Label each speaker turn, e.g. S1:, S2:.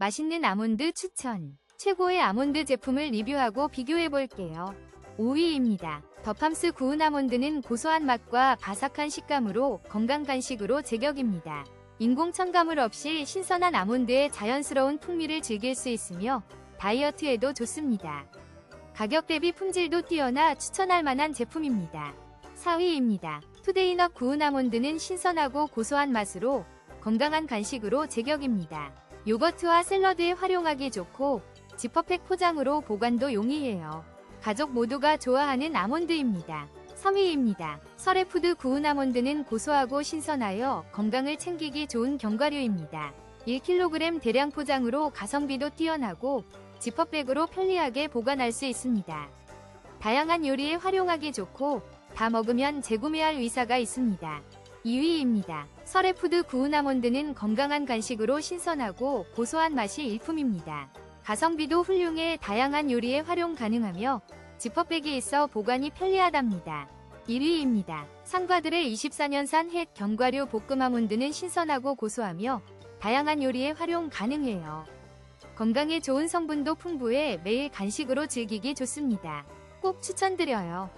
S1: 맛있는 아몬드 추천. 최고의 아몬드 제품을 리뷰하고 비교해 볼게요. 5위입니다. 더팜스 구운 아몬드는 고소한 맛과 바삭한 식감으로 건강 간식으로 제격입니다. 인공 첨가물 없이 신선한 아몬드의 자연스러운 풍미를 즐길 수 있으며 다이어트에도 좋습니다. 가격 대비 품질도 뛰어나 추천할 만한 제품입니다. 4위입니다. 투데이넛 구운 아몬드는 신선하고 고소한 맛으로 건강한 간식으로 제격입니다. 요거트와 샐러드에 활용하기 좋고 지퍼팩 포장으로 보관도 용이해요. 가족 모두가 좋아하는 아몬드입니다. 3위입니다. 설에푸드 구운 아몬드는 고소하고 신선하여 건강을 챙기기 좋은 견과류입니다. 1kg 대량 포장으로 가성비도 뛰어나고 지퍼백으로 편리하게 보관할 수 있습니다. 다양한 요리에 활용하기 좋고 다 먹으면 재구매할 의사가 있습니다. 2위입니다. 설에푸드 구운 아몬드는 건강한 간식으로 신선하고 고소한 맛이 일품입니다. 가성비도 훌륭해 다양한 요리에 활용 가능하며 지퍼백이 있어 보관이 편리하답니다. 1위입니다. 상과들의 24년산 햇 견과류 볶음 아몬드는 신선하고 고소하며 다양한 요리에 활용 가능해요. 건강에 좋은 성분도 풍부해 매일 간식으로 즐기기 좋습니다. 꼭 추천드려요.